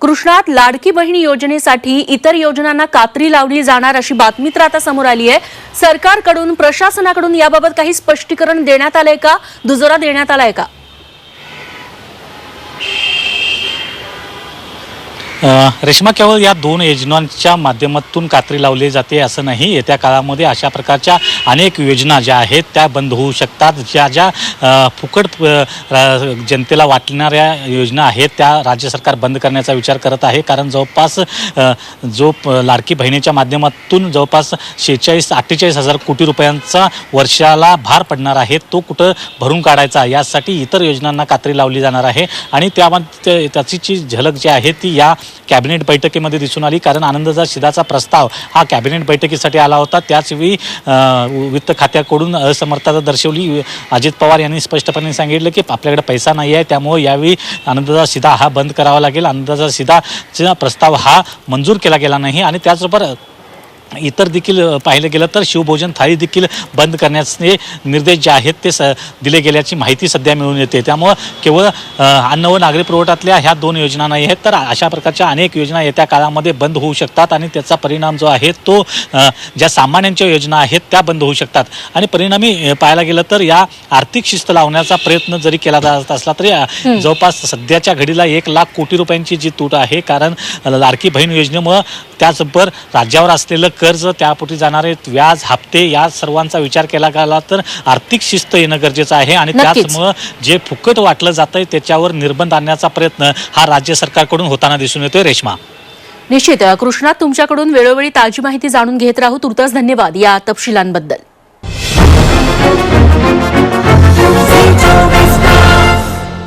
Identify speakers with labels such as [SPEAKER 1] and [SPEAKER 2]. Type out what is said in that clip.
[SPEAKER 1] कृष्णात लाडकी बहिणी योजनेसाठी इतर योजनांना कात्री लावली जाणार अशी बातमी तर आता समोर आली आहे. सरकारकडून प्रशासनाकडून याबाबत काही स्पष्टीकरण देण्यात आलंय का? दुजोरा देण्यात आलाय का?
[SPEAKER 2] रेश्मा केवळ या दोन योजनांच्या माध्यमातून कात्री लावली जाते असं नाही. येत्या काळामध्ये अशा प्रकारच्या अनेक योजना ज्या आहेत त्या बंद होऊ शकतात. ज्या ज्या फुकट जनतेला वाटणाऱ्या योजना आहेत त्या राज्य सरकार बंद करण्याचा विचार करत आहे. कारण जवळपास जो लाडकी बहिणीच्या माध्यमातून जवळपास शेहेचाळीस अठ्ठेचाळीस हजार कोटी रुपयांचा वर्षाला भार पडणार आहे तो कुठं भरून काढायचा? यासाठी इतर योजनांना कात्री लावली जाणार आहे. आणि त्यामध्ये त्याची जी झलक जी आहे ती या कॅबिनेट बैठकीमध्ये दिसून आली. कारण आनंदचा शिदाचा प्रस्ताव हा कॅबिनेट बैठकीसाठी आला होता. त्याचवेळी वित्त खात्याकडून असमर्थता दर्शवली. अजित पवार यांनी स्पष्टपणे सांगितलं की आपल्याकडे पैसा नाही आहे. त्यामुळे यावेळी आनंदाचा शिदा हा बंद करावा लागेल. आनंदाचा शिदाचा प्रस्ताव हा मंजूर केला गेला नाही. आणि त्याचबरोबर इतर देखील पाहिलं गेलं तर शिवभोजन थाळी देखील बंद करण्याचे निर्देश जे आहेत ते स दिले गेल्याची माहिती सध्या मिळून येते. त्यामुळं केवळ अन्न व नागरी पुरवठ्यातल्या ह्या दोन योजना नाही आहेत तर अशा प्रकारच्या अनेक योजना येत्या काळामध्ये बंद होऊ शकतात आणि त्याचा परिणाम जो आहे तो ज्या सामान्यांच्या योजना आहेत त्या बंद होऊ शकतात. आणि परिणामी पाहायला गेलं तर या आर्थिक शिस्त लावण्याचा प्रयत्न जरी केला जात असला तरी जवळपास सध्याच्या घडीला एक लाख कोटी रुपयांची जी तूट आहे कारण लाडकी बहीण योजनेमुळं त्याचबरोबर राज्यावर असलेलं कर्ज त्यापोटी जाणारे व्याज हप्ते या सर्वांचा विचार केला गेला तर आर्थिक शिस्त येणं गरजेचं आहे आणि. त्याचमुळं जे फुकट वाटलं जातंय त्याच्यावर निर्बंध आणण्याचा प्रयत्न हा राज्य सरकारकडून होताना दिसून येतोय. रेश्मा.
[SPEAKER 1] निश्चित. कृष्णात तुमच्याकडून वेळोवेळी ताजी माहिती जाणून घेत राहू. तुर्तास धन्यवाद या तपशिलांबद्दल.